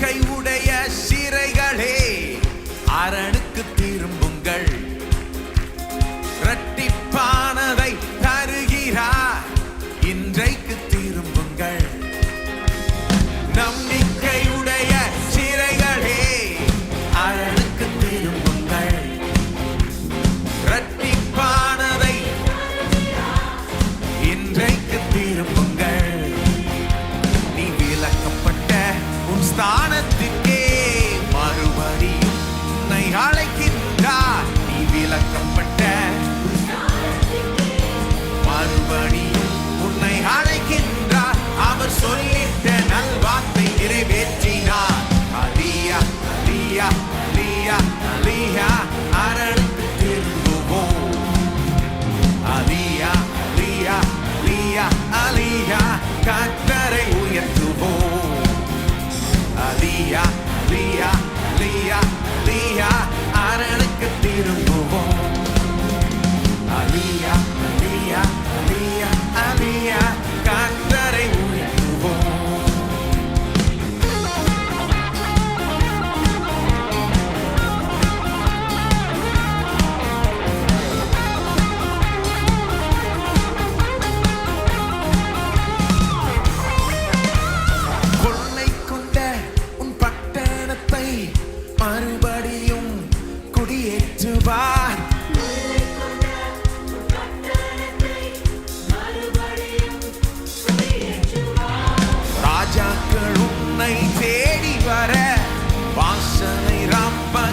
கை உடைய சிறைகளே அரணுக்கு திரும்புங்கள். இரட்டிப்பானதை தருகிறார். இன்றைக்கு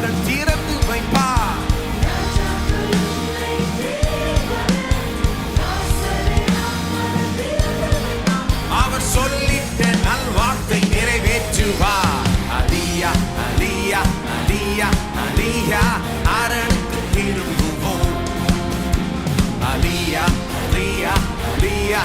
வர திறந்து வைப்பார். அவர் சொல்லிட்ட நல்வார்த்தை நிறைவேற்றுவார். அலியா அலியா அலியா அலியா அரணுக்கு திரும்புவோம். அலியா அலியா அலியா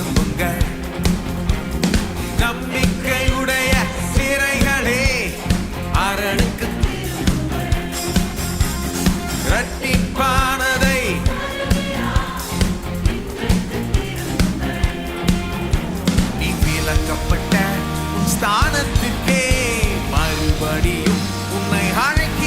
திரும்புங்கள் நம்பிக்கையுடைய சிறைகளே அரணுக்கு இரட்டிப்பானதை நீ விளக்கப்பட்ட ஸ்தானத்திற்கே மறுபடியும் உன்னை அழைக்க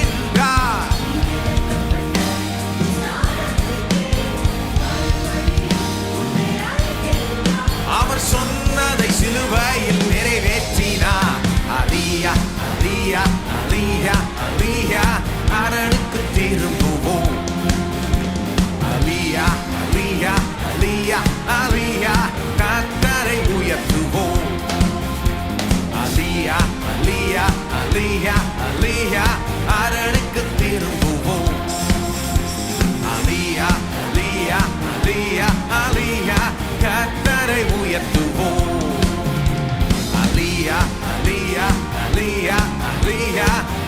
Leah, Leah.